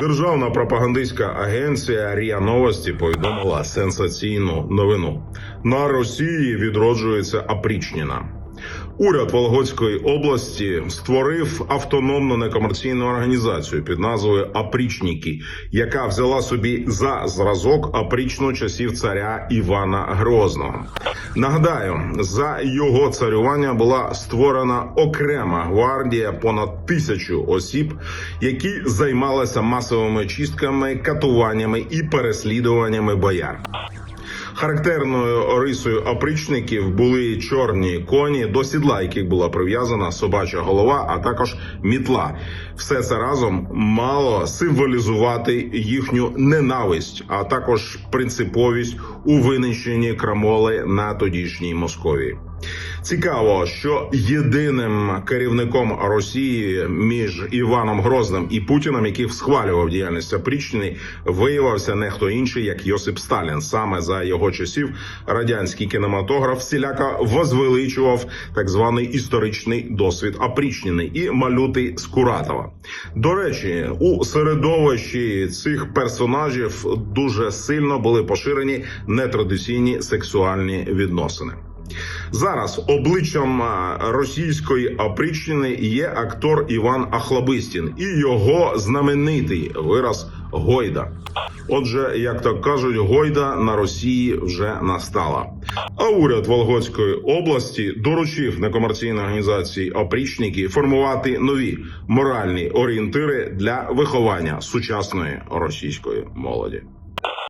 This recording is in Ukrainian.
Державна пропагандистська агенція РІА Новості повідомила сенсаційну новину. На Росії відроджується опричнина. Уряд Вологодської області створив автономну некомерційну організацію під назвою Опрічніки, яка взяла собі за зразок опрічну часів царя Івана Грозного. Нагадаю, за його царювання була створена окрема гвардія понад тисячу осіб, які займалися масовими чистками, катуваннями і переслідуваннями бояр. Характерною рисою опричників були чорні коні, до сідла яких була прив'язана собача голова, а також мітла. Все це разом мало символізувати їхню ненависть, а також принциповість у винищенні крамоли на тодішній Московії. Цікаво, що єдиним керівником Росії між Іваном Грозним і Путіним, який схвалював діяльність опричнини, виявився не хто інший, як Йосип Сталін. Саме за його часів радянський кінематограф всіляко возвеличував так званий історичний досвід опричнини і малюти Скуратова. До речі, у середовищі цих персонажів дуже сильно були поширені нетрадиційні сексуальні відносини. Зараз обличчям російської опричнини є актор Іван Ахлобистін і його знаменитий вираз Гойда. Отже, як то кажуть, Гойда на Росії вже настала. А уряд Вологодської області доручив некомерційній організації опрічники формувати нові моральні орієнтири для виховання сучасної російської молоді.